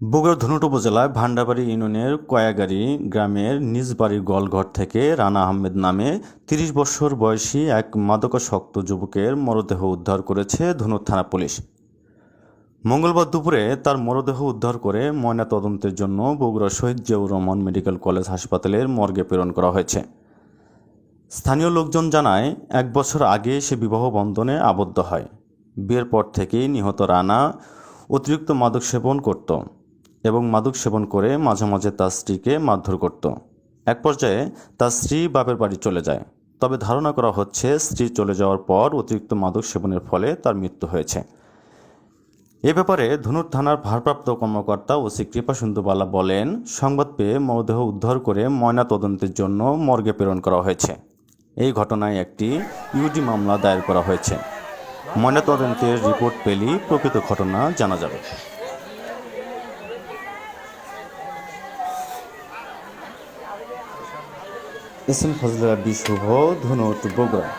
বগুড়া ধনুট উপজেলায় ভান্ডাবাড়ি ইউনিয়নের কয়াগাড়ি গ্রামের নিজ বাড়ির গোয়ালঘর থেকে রানা আহমেদ নামে তিরিশ বছর বয়সী এক মাদকাসক্ত যুবকের মরদেহ উদ্ধার করেছে ধনুট থানা পুলিশ। মঙ্গলবার দুপুরে তার মরদেহ উদ্ধার করে ময়না তদন্তের জন্য বগুড়া শহীদ জিয়াউর রহমান মেডিকেল কলেজ হাসপাতালের মর্গে প্রেরণ করা হয়েছে। স্থানীয় লোকজন জানায়, এক বছর আগে সে বিবাহ বন্ধনে আবদ্ধ হয়। বিয়ের পর থেকেই নিহত রানা অতিরিক্ত মাদক সেবন করত। এবং মাদক সেবন করে মাঝে মাঝে তার স্ত্রীকে মারধর করত। এক পর্যায়ে তার স্ত্রী বাপের বাড়ি চলে যায়। তবে ধারণা করা হচ্ছে স্ত্রী চলে যাওয়ার পর অতিরিক্ত মাদক সেবনের ফলে তার মৃত্যু হয়েছে। এ ব্যাপারে ধনুর থানার ভারপ্রাপ্ত কর্মকর্তা ওসি কৃপা সুন্দরবালা বলেন, সংবাদ পেয়ে মরদেহ উদ্ধার করে ময়না তদন্তের জন্য মর্গে প্রেরণ করা হয়েছে। এই ঘটনায় একটি ইউডি মামলা দায়ের করা হয়েছে। ময়নাতদন্তের রিপোর্ট পেলেই প্রকৃত ঘটনা জানা যাবে। S M Fazle Rabbi Shuvo Dhunat Bogura.